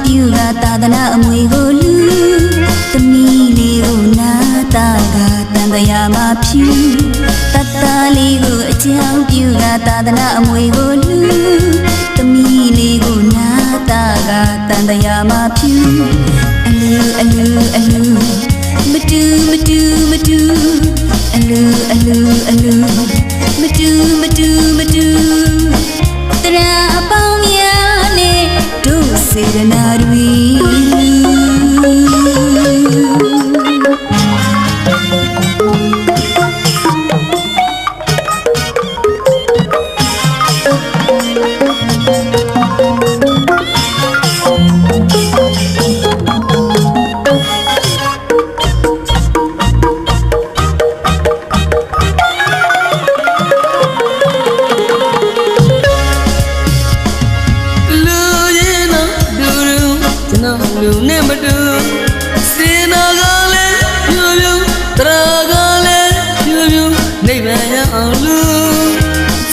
အကြောင်းပြုတာသာသနာအမွေကိုလူသမီးလေးကိုနာတာကတန်တရားမှာဖြူတတလေးကိုအကြောင်းပြုတာသာသနာအမွေကိုလူသမီးလေးကိုနာတာကတန်တရားမှာဖြူအလူအလူအလူမတူမတူမတူအလူအလူအလူမတူမတူမတူတရာ န်တော်လူနဲ့မတူစင်နာကလည်းပြူပြူတရာကလည်းပြူပြူနိဗ္ဗာန်ရအောင်လူ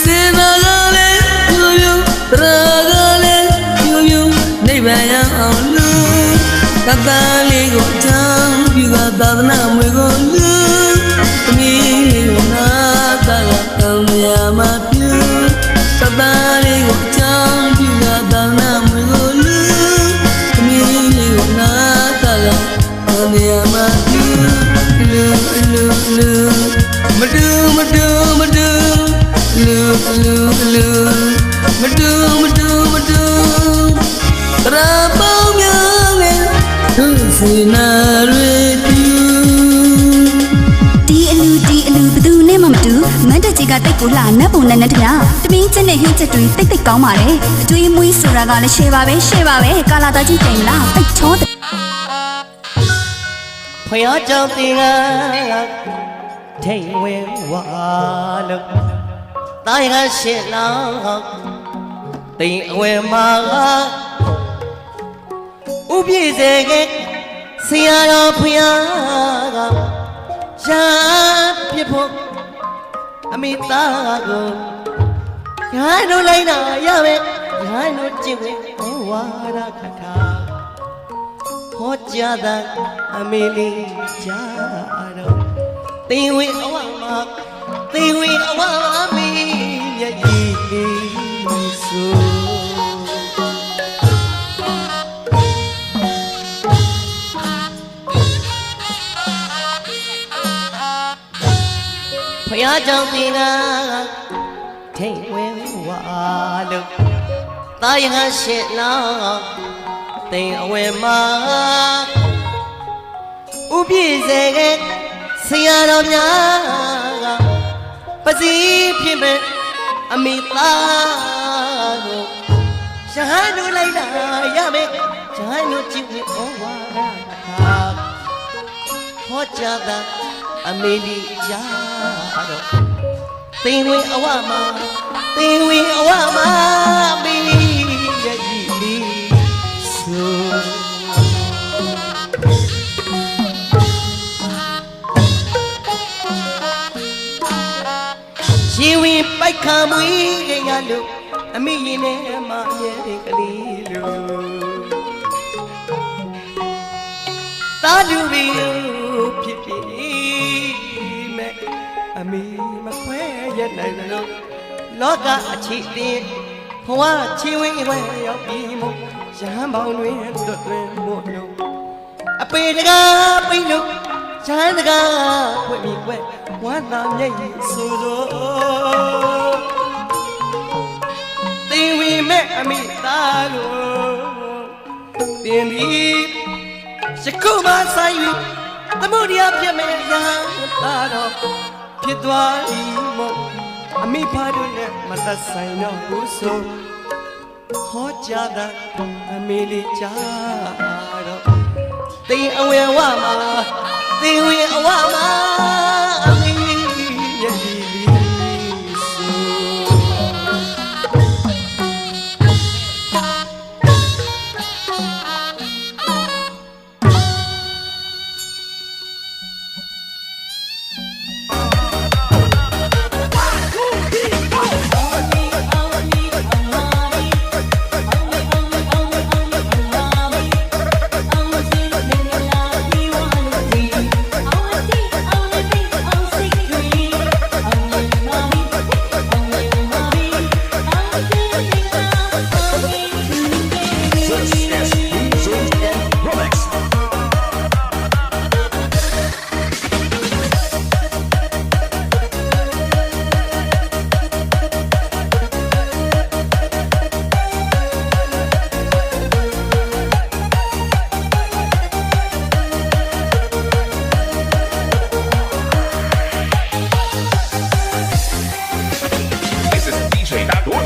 စင်နာကလည်းပြူပြူတရာကလည်းပြူပြူနိဗ္ဗာန်ရအောင်လူတတလေးကိုအချမ်းပြူကသာသနာမွေ ဒီအလူဒီအလူဘသူနဲ့မှမတူမတ်တက်ကြီးကတိတ်ကိုလှနတ်ပုံနဲ့နဲ့တပြတမင်းချက်နဲ့ဟင်းချက်တွေတိတ်တိတ်ကောင်းပါတယ်အကျွေးမွေးဆိုတာကလည်းရှယ်ပါပဲရှယ်ပါပဲကာလာသားကြီးတိမ်လားတိတ်ချောတယ်ဖယားကြောင့်တင်ကထိန်ဝင်ဝါလို့တာရကရှစ်လောင်းတင်အဝဲမှာဥပြည့်စေက ဆရာတော်ဖယားကရှာပြဖို့အမိသားကိုရိုင်းတို့လိုက်တာရမယ်ရိုင်းတို့ကြည့်ဝင်ဝါရခထာဟောကြားတာအမေလေးကြားတော့တင်ဝင်အဝမှာတင်ဝင်အဝမီမျ ဖယားကြောင့်တင်ကထိန်ဝင်ဝါလို့တာယဟရှစ်လောင်းတိမ်အဝဲမှာဥပြည့်စေကဆရာတော်များကပစီဖြစ်မဲ့အမိသားကိုရှာတို့လိုက်တာရမယ်ရှာတို့ကြည့်ပြီးဩဝါဒတာဟောကြားတာ အမေလီကြားတော့သင်ဝင်အဝမှာသင်ဝင်အဝမှာမီရဲ့ဤလီဆိုရှင်ဝင်ပိုက်ခံမွေးကြရလို့အမိရင်နဲ့မရဲတဲ့ကလေးလို့တာလူရီ နိုင်လို့လောကအချစ်တင်ဘဝချင်းဝင်ဝဲရောက်ပြီးမို့ရဟန်းပေါင်းတွင်တွတ်တွင်မို့လို့အပေတကားပိတ်လို့ချမ်းတကားဖွင့်ပြီးကွယ်ဝမ်းသာမျက်ရည်ဆိုတော့တင်ဝီမဲ့အမိသားကိုတင်ပြီးစကုမဆိုင်၍သမှုတရားဖြစ်မဲ့ရာသားတော့ဖြစ်သွား၏မို့ အမိဖတို့နဲ့မသက်ဆိုင်တော့ဘူးဆိုဟောကြတာအမေလေးကြတော့တင်အဝဲဝမှာတင်ဝင်အဝမှာအမေ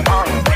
on.